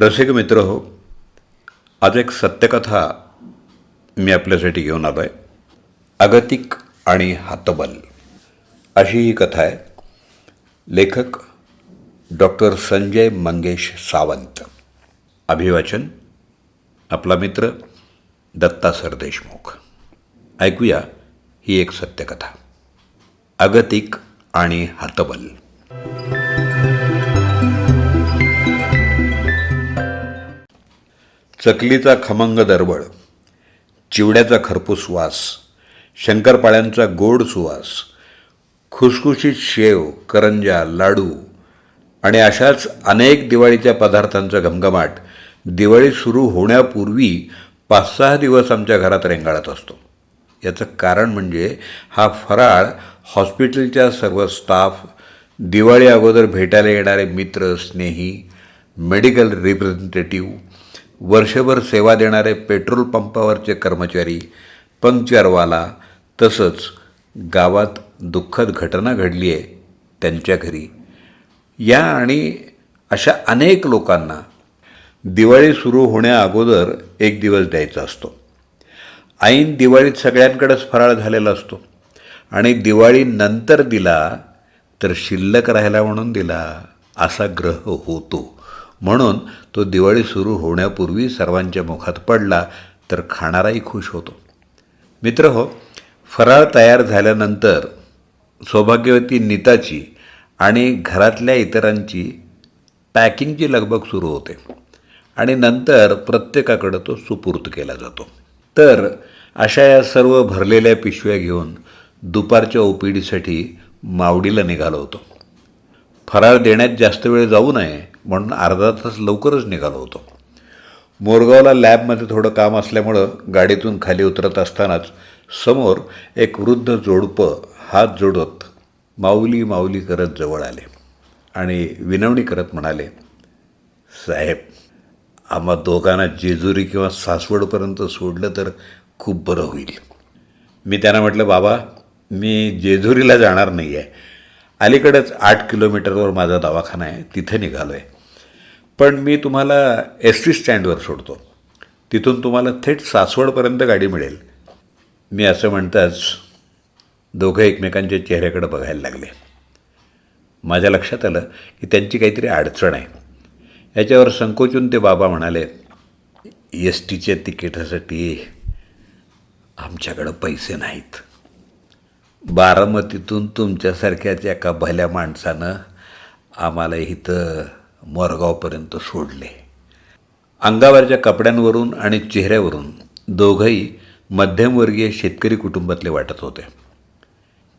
रसिक मित्र हो आज एक सत्यकथा मी आपल्यासाठी घेऊन आलो आहे अगतिक आणि हातबल. अशी ही कथा आहे. लेखक डॉक्टर संजय मंगेश सावंत. अभिवाचन आपला मित्र दत्ता सरदेशमुख ऐकूया ही एक सत्यकथा. अगतिक आणि हातबल. चकलीचा खमंग दरवळ चिवड्याचा खरपूस वास शंकरपाळ्यांचा गोड सुवास खुसखुशीत शेव करंजा लाडू आणि अशाच अनेक दिवाळीच्या पदार्थांचा घमघमाट दिवाळी सुरू होण्यापूर्वी पाच सहा दिवस आमच्या घरात रेंगाळत असतो. याचं कारण म्हणजे हा फराळ हॉस्पिटलच्या सर्व स्टाफ दिवाळी अगोदर भेटायला येणारे मित्र स्नेही मेडिकल रिप्रेझेंटेटिव्ह वर्षभर सेवा देणारे पेट्रोल पंपावरचे कर्मचारी पंक्चरवाला तसंच गावात दुःखद घटना घडली आहे त्यांच्या घरी. या आणि अशा अनेक लोकांना दिवाळी सुरू होण्याअगोदर एक दिवस द्यायचा असतो. ऐन दिवाळीत सगळ्यांकडेच फराळ झालेला असतो. आणि दिवाळी नंतर दिला तर शिल्लक राहिला म्हणून दिला असा ग्रह होतो. म्हणून तो दिवाळी सुरू होण्यापूर्वी सर्वांच्या मुखात पडला तर खाणाराही खुश होतो. मित्र हो फराळ तयार झाल्यानंतर सौभाग्यवती नीताची आणि घरातल्या इतरांची पॅकिंगची लगबग सुरू होते आणि नंतर प्रत्येकाकडं तो सुपूर्त केला जातो. तर अशा या सर्व भरलेल्या पिशव्या घेऊन दुपारच्या ओपीडीसाठी मावडीला निघालो होतो. फराळ देण्यात जास्त वेळ जाऊ नये म्हणून अर्धा तास लवकरच निघालो होतो. मोरगावला लॅबमध्ये थोडं काम असल्यामुळं गाडीतून खाली उतरत असतानाच समोर एक वृद्ध जोडपं हात जोडत माऊली माऊली करत जवळ आले आणि विनवणी करत म्हणाले साहेब आम्हा दोघांना जेजुरी किंवा सासवडपर्यंत सोडलं तर खूप बरं होईल. मी त्यांना म्हटलं बाबा मी जेजुरीला जाणार नाही आहे अलीकडेच आठ किलोमीटरवर माझा दवाखाना आहे. तिथे निघालो आहे पण मी तुम्हाला एस टी स्टँडवर सोडतो. तिथून तुम्हाला थेट सासवडपर्यंत गाडी मिळेल. मी असं म्हणताच दोघं एकमेकांच्या चेहऱ्याकडे बघायला लागले. माझ्या लक्षात आलं की त्यांची काहीतरी अडचण आहे. याच्यावर संकोचून ते बाबा म्हणाले एस टीच्या तिकिटासाठी आमच्याकडं पैसे नाहीत. बारामतीतून तुमच्यासारख्याच एका भल्या माणसानं आम्हाला इथं मोरगावपर्यंत सोडले. अंगावरच्या कपड्यांवरून आणि चेहऱ्यावरून दोघंही मध्यमवर्गीय शेतकरी कुटुंबातले वाटत होते.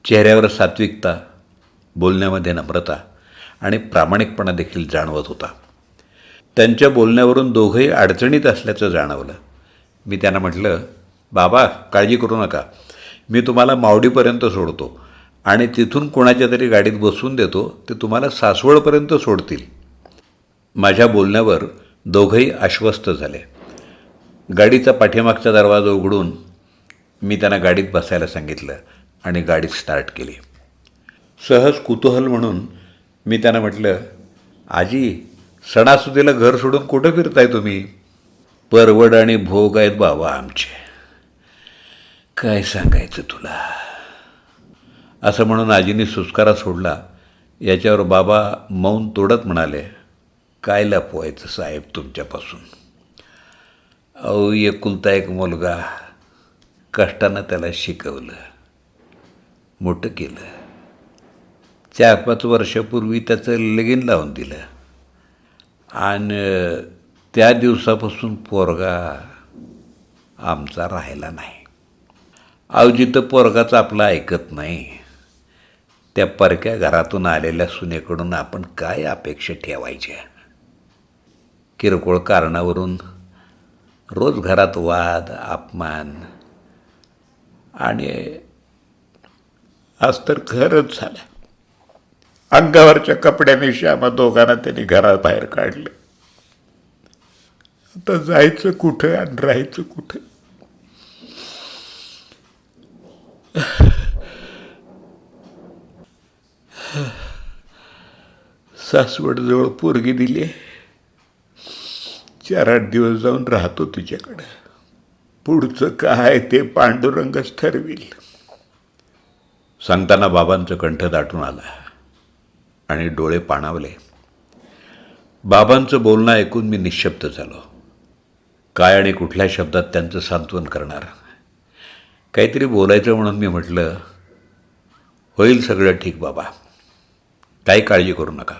चेहऱ्यावर सात्विकता बोलण्यामध्ये नम्रता आणि प्रामाणिकपणा देखील जाणवत होता. त्यांच्या बोलण्यावरून दोघंही अडचणीत असल्याचं जाणवलं. मी त्यांना म्हटलं बाबा काळजी करू नका. मी तुम्हाला मावडीपर्यंत सोडतो आणि तिथून कोणाच्या तरी गाडीत बसवून देतो ते तुम्हाला सासवडपर्यंत सोडतील. माझ्या बोलण्यावर दोघंही आश्वस्त झाले. गाडीचा पाठीमागचा दरवाजा उघडून मी त्यांना गाडीत बसायला सांगितलं आणि गाडी स्टार्ट केली. सहज कुतूहल म्हणून मी त्यांना म्हटलं आजी सणासुदीला घर सोडून कुठं फिरताय तुम्ही? परवड आणि भोग आहेत बाबा आमचे. काय सांगायचं तुला? असं म्हणून आजीने सुस्कारा सोडला. याच्यावर बाबा मौन तोडत म्हणाले काय लपवायचं साहेब तुमच्यापासून? अहो एकुलता एक मुलगा कष्टानं त्याला शिकवलं मोठं केलं. चार पाच वर्षापूर्वी त्याचं लगीन लावून दिलं. आणि त्या दिवसापासून पोरगा आमचा राहिला नाही. अहो जिथं पोरगाच आपला ऐकत नाही त्या परक्या घरातून आलेल्या सुनेकडून आपण काय अपेक्षा ठेवायच्या? किरकोळ कारणावरून रोज घरात वाद अपमान. आणि आज तर खरंच झालं. अंगावरच्या कपड्याने श्यामा दोघांना त्यांनी घराबाहेर काढले. आता जायचं कुठं आणि राहायचं कुठं? सासवडजवळ पोरगी दिली चार आठ दिवस जाऊन राहतो तुझ्याकडं. पुढचं काय ते पांडुरंगच ठरविल. सांगताना बाबांचं कंठ दाटून आला आणि डोळे पाणावले. बाबांचं बोलणं ऐकून मी निशब्द झालो. काय आणि कुठल्या शब्दात त्यांचं सांत्वन करणार? काहीतरी बोलायचं म्हणून मी म्हटलं होईल सगळं ठीक बाबा. काही काळजी करू नका.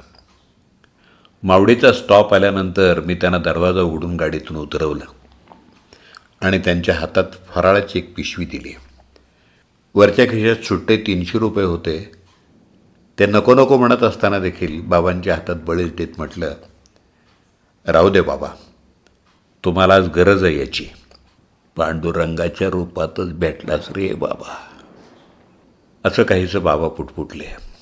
मावडीचा स्टॉप आल्यानंतर मी त्यांना दरवाजा उघडून गाडीतून उतरवलं. आणि त्यांच्या हातात फराळाची एक पिशवी दिली. वरच्या खिशात सुट्टे तीनशे रुपये होते. ते नको नको म्हणत असताना देखील बाबांच्या हातात बळीच देत म्हटलं राहू दे बाबा तुम्हाला आज गरज आहे याची. पांडुरंगाच्या रूपातच भेटलास रे बाबा. असं काहीसं बाबा पुटपुटले.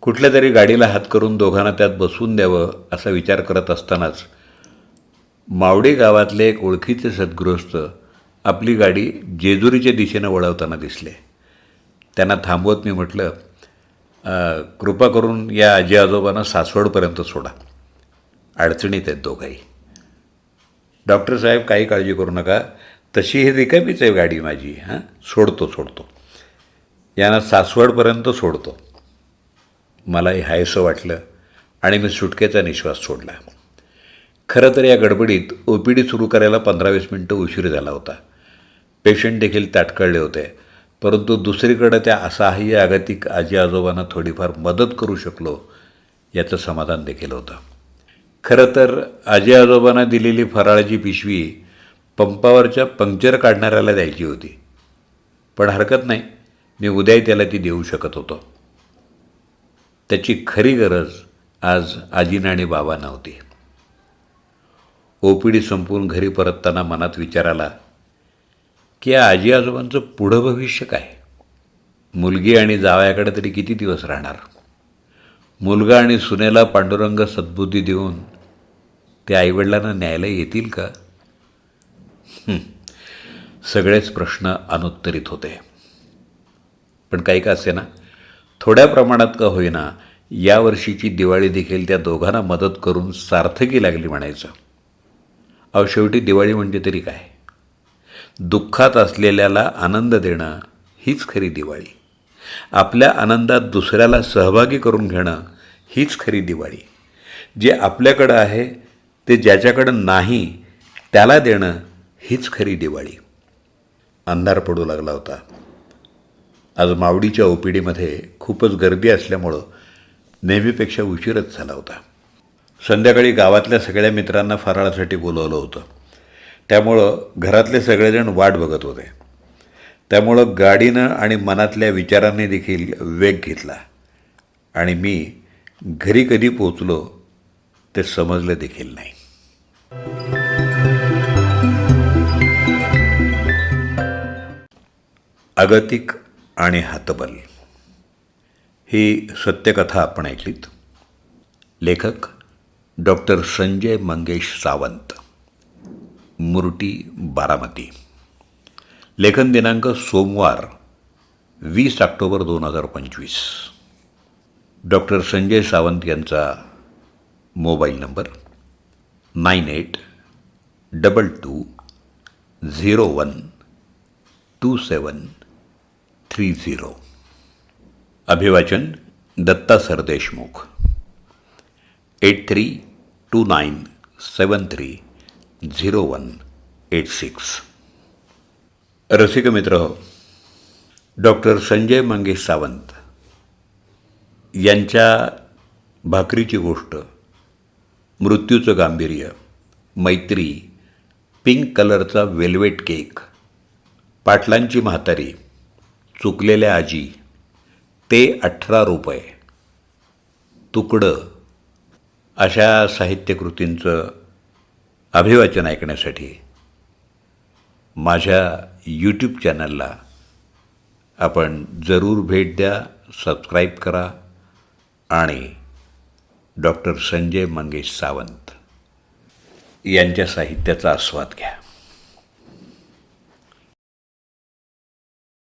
कुठल्या तरी गाडीला हात करून दोघांना त्यात बसवून द्यावं असा विचार करत असतानाच मावडी गावातले एक ओळखीचे सद्गृहस्थ आपली गाडी जेजुरीच्या दिशेनं वळवताना दिसले. त्यांना थांबवत मी म्हटलं कृपा करून या आजी आजोबांना सासवडपर्यंत सोडा. अडचणीत आहेत दोघाही. डॉक्टर साहेब काही काळजी करू नका. तशी हे रिकामीच आहे गाडी माझी. हां? सोडतो सोडतो. यांना सासवडपर्यंत सोडतो. मलाही हायसं वाटलं आणि मी सुटकेचा निश्वास सोडला. खरं तर या गडबडीत ओ पी डी सुरू करायला पंधरा वीस मिनटं उशीर झाला होता. पेशंट देखील ताटकळले होते परंतु दुसरीकडे त्या असहाय्य आगतिक आजी आजोबांना थोडीफार मदत करू शकलो याचं समाधान देखील होतं. खरं तर आजी आजोबांना दिलेली फराळाची पिशवी पंपावरच्या पंक्चर काढणाऱ्याला द्यायची होती. पण हरकत नाही मी उद्याही त्याला ती देऊ शकत होतो. त्याची खरी गरज आज आजीनं आणि बाबा नव्हती ओ पी डी संपवून घरी परतताना मनात विचार आला की या आजी आजोबांचं पुढं भविष्य काय? मुलगी आणि जावयाकडे तरी किती दिवस राहणार? मुलगा आणि सुनेला पांडुरंग सद्बुद्धी देऊन ते आईवडिलांना न्यायला येतील का? सगळेच प्रश्न अनुत्तरित होते. पण काही का असे ना थोड्या प्रमाणात का होईना यावर्षीची दिवाळी देखील त्या दोघांना मदत करून सार्थकी लागली म्हणायचं. अहो शेवटी दिवाळी म्हणजे तरी काय? दुःखात असलेल्याला आनंद देणं हीच खरी दिवाळी. आपल्या आनंदात दुसऱ्याला सहभागी करून घेणं हीच खरी दिवाळी. जे आपल्याकडं आहे ते ज्याच्याकडं नाही त्याला देणं हीच खरी दिवाळी. अंधार पडू लागला होता. आज मावडीच्या ओ पी डीमध्ये खूपच गर्दी असल्यामुळं नेहमीपेक्षा उशीरच झाला होता. संध्याकाळी गावातल्या सगळ्या मित्रांना फराळासाठी बोलवलं होतं. त्यामुळं घरातले सगळेजण वाट बघत होते. त्यामुळं गाडीनं आणि मनातल्या विचारांनी देखील वेग घेतला. आणि मी घरी कधी पोचलो ते समजलं देखील नाही. अगतिक आणि हातबल. ही सत्यकथा आपण ऐकलीत. लेखक डॉक्टर संजय मंगेश सावंत. मुरटी बारामती. लेखन दिनांक सोमवार वीस ऑक्टोबर दोन हजार पंचवीस. डॉक्टर संजय सावंत यांचा mobile number nine eight double two zero one two seven three zero अभिवाचन Datta Sardeshmukh eight three two nine seven three zero one eight six रसिक मित्र डॉक्टर संजय मंगेश सावंत यांच्या भाकरीची गोष्ट मृत्यूचं गांभीर्य मैत्री पिंक कलरचा वेल्वेट केक पाटलांची म्हातारी चुकलेल्या आजी ते अठरा रुपये. तुकडं अशा साहित्यकृतींचं अभिवाचन ऐकण्यासाठी माझ्या यूट्यूब चॅनलला आपण जरूर भेट द्या सबस्क्राईब करा आणि डॉक्टर संजय मंगेश सावंत यांच्या साहित्याचा आस्वाद घ्या.